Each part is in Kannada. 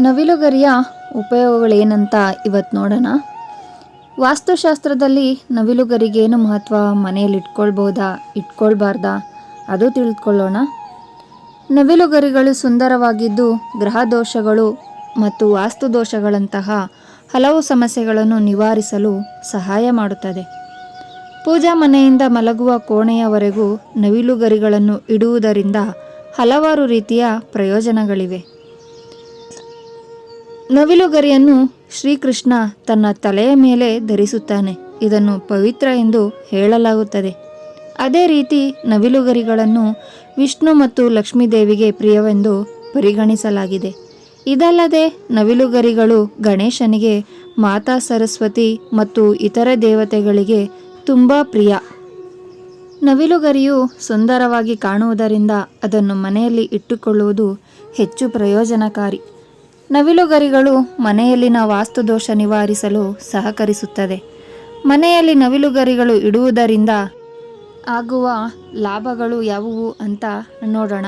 ನವಿಲುಗರಿಯ ಉಪಯೋಗಗಳೇನಂತ ಇವತ್ತು ನೋಡೋಣ. ವಾಸ್ತುಶಾಸ್ತ್ರದಲ್ಲಿ ನವಿಲುಗರಿಗೇನು ಮಹತ್ವ? ಮನೆಯಲ್ಲಿ ಇಟ್ಕೊಳ್ಬೋದಾ? ಇಟ್ಕೊಳ್ಬಾರ್ದಾ? ಅದು ತಿಳಿದುಕೊಳ್ಳೋಣ ನವಿಲುಗರಿಗಳು ಸುಂದರವಾಗಿದ್ದು ಗ್ರಹ ದೋಷಗಳು ಮತ್ತು ವಾಸ್ತು ದೋಷಗಳಂತಹ ಹಲವು ಸಮಸ್ಯೆಗಳನ್ನು ನಿವಾರಿಸಲು ಸಹಾಯ ಮಾಡುತ್ತದೆ. ಪೂಜಾ ಮನೆಯಿಂದ ಮಲಗುವ ಕೋಣೆಯವರೆಗೂ ನವಿಲುಗರಿಗಳನ್ನು ಇಡುವುದರಿಂದ ಹಲವಾರು ರೀತಿಯ ಪ್ರಯೋಜನಗಳಿವೆ. ನವಿಲುಗರಿಯನ್ನು ಶ್ರೀಕೃಷ್ಣ ತನ್ನ ತಲೆಯ ಮೇಲೆ ಧರಿಸುತ್ತಾನೆ. ಇದನ್ನು ಪವಿತ್ರ ಎಂದು ಹೇಳಲಾಗುತ್ತದೆ. ಅದೇ ರೀತಿ ನವಿಲುಗರಿಗಳನ್ನು ವಿಷ್ಣು ಮತ್ತು ಲಕ್ಷ್ಮೀದೇವಿಗೆ ಪ್ರಿಯವೆಂದು ಪರಿಗಣಿಸಲಾಗಿದೆ. ಇದಲ್ಲದೆ ನವಿಲುಗರಿಗಳು ಗಣೇಶನಿಗೆ, ಮಾತಾ ಸರಸ್ವತಿ ಮತ್ತು ಇತರ ದೇವತೆಗಳಿಗೆ ತುಂಬ ಪ್ರಿಯ. ನವಿಲುಗರಿಯು ಸುಂದರವಾಗಿ ಕಾಣುವುದರಿಂದ ಅದನ್ನು ಮನೆಯಲ್ಲಿ ಇಟ್ಟುಕೊಳ್ಳುವುದು ಹೆಚ್ಚು ಪ್ರಯೋಜನಕಾರಿ. ನವಿಲುಗರಿಗಳು ಮನೆಯಲ್ಲಿನ ವಾಸ್ತುದೋಷ ನಿವಾರಿಸಲು ಸಹಕರಿಸುತ್ತದೆ. ಮನೆಯಲ್ಲಿ ನವಿಲುಗರಿಗಳು ಇಡುವುದರಿಂದ ಆಗುವ ಲಾಭಗಳು ಯಾವುವು ಅಂತ ನೋಡೋಣ.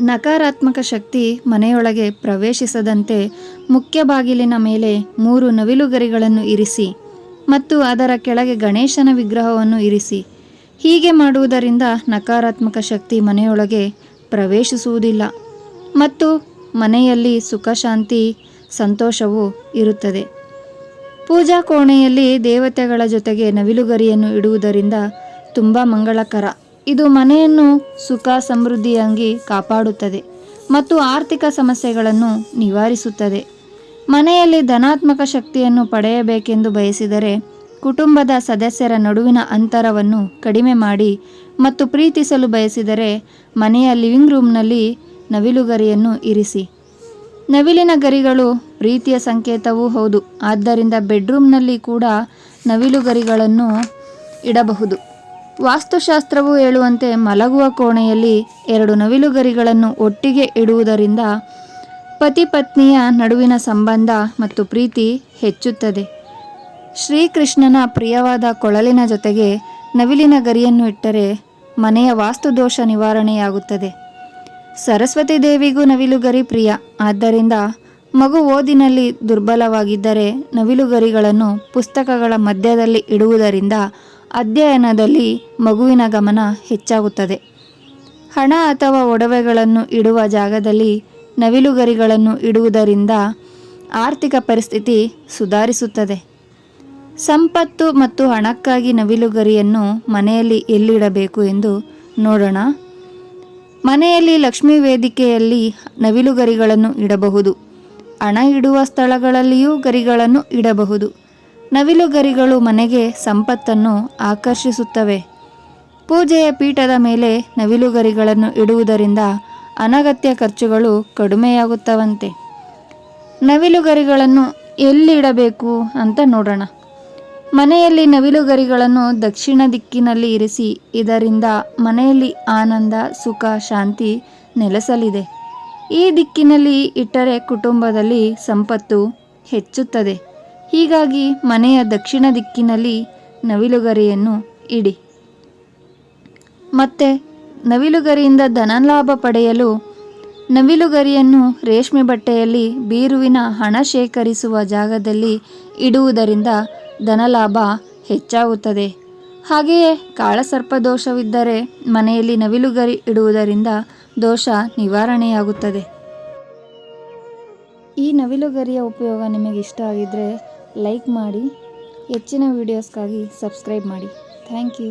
ನಕಾರಾತ್ಮಕ ಶಕ್ತಿ ಮನೆಯೊಳಗೆ ಪ್ರವೇಶಿಸದಂತೆ ಮುಖ್ಯ ಬಾಗಿಲಿನ ಮೇಲೆ ಮೂರು ನವಿಲುಗರಿಗಳನ್ನು ಇರಿಸಿ ಮತ್ತು ಅದರ ಕೆಳಗೆ ಗಣೇಶನ ವಿಗ್ರಹವನ್ನು ಇರಿಸಿ. ಹೀಗೆ ಮಾಡುವುದರಿಂದ ನಕಾರಾತ್ಮಕ ಶಕ್ತಿ ಮನೆಯೊಳಗೆ ಪ್ರವೇಶಿಸುವುದಿಲ್ಲ. ಮತ್ತು ಮನೆಯಲ್ಲಿ ಸುಖ, ಶಾಂತಿ, ಸಂತೋಷವು ಇರುತ್ತದೆ. ಪೂಜಾ ಕೋಣೆಯಲ್ಲಿ ದೇವತೆಗಳ ಜೊತೆಗೆ ನವಿಲುಗರಿಯನ್ನು ಇಡುವುದರಿಂದ ತುಂಬ ಮಂಗಳಕರ. ಇದು ಮನೆಯನ್ನು ಸುಖ, ಸಮೃದ್ಧಿಯಾಗಿ ಕಾಪಾಡುತ್ತದೆ ಮತ್ತು ಆರ್ಥಿಕ ಸಮಸ್ಯೆಗಳನ್ನು ನಿವಾರಿಸುತ್ತದೆ. ಮನೆಯಲ್ಲಿ ಧನಾತ್ಮಕ ಶಕ್ತಿಯನ್ನು ಪಡೆಯಬೇಕೆಂದು ಬಯಸಿದರೆ ಕುಟುಂಬದ ಸದಸ್ಯರ ನಡುವಿನ ಅಂತರವನ್ನು ಕಡಿಮೆ ಮಾಡಿ ಮತ್ತು ಪ್ರೀತಿಸಲು ಬಯಸಿದರೆ ಮನೆಯ ಲಿವಿಂಗ್ ರೂಮ್ನಲ್ಲಿ ನವಿಲುಗರಿಯನ್ನು ಇರಿಸಿ. ನವಿಲಿನ ಗರಿಗಳು ಪ್ರೀತಿಯ ಸಂಕೇತವೂ ಹೌದು. ಆದ್ದರಿಂದ ಬೆಡ್ರೂಮ್ನಲ್ಲಿ ಕೂಡ ನವಿಲುಗರಿಗಳನ್ನು ಇಡಬಹುದು. ವಾಸ್ತುಶಾಸ್ತ್ರವು ಹೇಳುವಂತೆ ಮಲಗುವ ಕೋಣೆಯಲ್ಲಿ ಎರಡು ನವಿಲುಗರಿಗಳನ್ನು ಒಟ್ಟಿಗೆ ಇಡುವುದರಿಂದ ಪತಿ ಪತ್ನಿಯ ನಡುವಿನ ಸಂಬಂಧ ಮತ್ತು ಪ್ರೀತಿ ಹೆಚ್ಚುತ್ತದೆ. ಶ್ರೀಕೃಷ್ಣನ ಪ್ರಿಯವಾದ ಕೊಳಲಿನ ಜೊತೆಗೆ ನವಿಲಿನ ಗರಿಯನ್ನು ಇಟ್ಟರೆ ಮನೆಯ ವಾಸ್ತುದೋಷ ನಿವಾರಣೆಯಾಗುತ್ತದೆ. ಸರಸ್ವತಿ ದೇವಿಗೂ ನವಿಲುಗರಿ ಪ್ರಿಯ. ಆದ್ದರಿಂದ ಮಗು ಓದಿನಲ್ಲಿ ದುರ್ಬಲವಾಗಿದ್ದರೆ ನವಿಲುಗರಿಗಳನ್ನು ಪುಸ್ತಕಗಳ ಮಧ್ಯದಲ್ಲಿ ಇಡುವುದರಿಂದ ಅಧ್ಯಯನದಲ್ಲಿ ಮಗುವಿನ ಗಮನ ಹೆಚ್ಚಾಗುತ್ತದೆ. ಹಣ ಅಥವಾ ಒಡವೆಗಳನ್ನು ಇಡುವ ಜಾಗದಲ್ಲಿ ನವಿಲುಗರಿಗಳನ್ನು ಇಡುವುದರಿಂದ ಆರ್ಥಿಕ ಪರಿಸ್ಥಿತಿ ಸುಧಾರಿಸುತ್ತದೆ. ಸಂಪತ್ತು ಮತ್ತು ಹಣಕ್ಕಾಗಿ ನವಿಲುಗರಿಯನ್ನು ಮನೆಯಲ್ಲಿ ಎಲ್ಲಿಡಬೇಕು ಎಂದು ನೋಡೋಣ. ಮನೆಯಲ್ಲಿ ಲಕ್ಷ್ಮೀ ವೇದಿಕೆಯಲ್ಲಿ ನವಿಲು ಗರಿಗಳನ್ನು ಇಡಬಹುದು. ಹಣ ಇಡುವ ಸ್ಥಳಗಳಲ್ಲಿಯೂ ಗರಿಗಳನ್ನು ಇಡಬಹುದು. ನವಿಲು ಗರಿಗಳು ಮನೆಗೆ ಸಂಪತ್ತನ್ನು ಆಕರ್ಷಿಸುತ್ತವೆ. ಪೂಜೆಯ ಪೀಠದ ಮೇಲೆ ನವಿಲು ಗರಿಗಳನ್ನು ಇಡುವುದರಿಂದ ಅನಗತ್ಯ ಖರ್ಚುಗಳು ಕಡಿಮೆಯಾಗುತ್ತವಂತೆ. ನವಿಲುಗರಿಗಳನ್ನು ಎಲ್ಲಿ ಇಡಬೇಕು ಅಂತ ನೋಡೋಣ. ಮನೆಯಲ್ಲಿ ನವಿಲುಗರಿಗಳನ್ನು ದಕ್ಷಿಣ ದಿಕ್ಕಿನಲ್ಲಿ ಇರಿಸಿ, ಇದರಿಂದ ಮನೆಯಲ್ಲಿ ಆನಂದ, ಸುಖ, ಶಾಂತಿ ನೆಲೆಸಲಿದೆ. ಈ ದಿಕ್ಕಿನಲ್ಲಿ ಇಟ್ಟರೆ ಕುಟುಂಬದಲ್ಲಿ ಸಂಪತ್ತು ಹೆಚ್ಚುತ್ತದೆ. ಹೀಗಾಗಿ ಮನೆಯ ದಕ್ಷಿಣ ದಿಕ್ಕಿನಲ್ಲಿ ನವಿಲುಗರಿಯನ್ನು ಇಡಿ. ಮತ್ತೆ, ನವಿಲುಗರಿಯಿಂದ ಧನಲಾಭ ಪಡೆಯಲು ನವಿಲುಗರಿಯನ್ನು ರೇಷ್ಮೆ ಬಟ್ಟೆಯಲ್ಲಿ ಬೀರುವಿನ ಹಣ ಶೇಖರಿಸುವ ಜಾಗದಲ್ಲಿ ಇಡುವುದರಿಂದ ಧನಲಾಭ ಹೆಚ್ಚಾಗುತ್ತದೆ. ಹಾಗೆಯೇ ಕಾಳಸರ್ಪ ದೋಷವಿದ್ದರೆ ಮನೆಯಲ್ಲಿ ನವಿಲುಗರಿ ಇಡುವುದರಿಂದ ದೋಷ ನಿವಾರಣೆಯಾಗುತ್ತದೆ. ಈ ನವಿಲುಗರಿಯ ಉಪಯೋಗ ನಿಮಗೆ ಇಷ್ಟ ಆಗಿದ್ದರೆ ಲೈಕ್ ಮಾಡಿ, ಹೆಚ್ಚಿನ ವೀಡಿಯೋಸ್ಗಾಗಿ ಸಬ್ಸ್ಕ್ರೈಬ್ ಮಾಡಿ. Thank you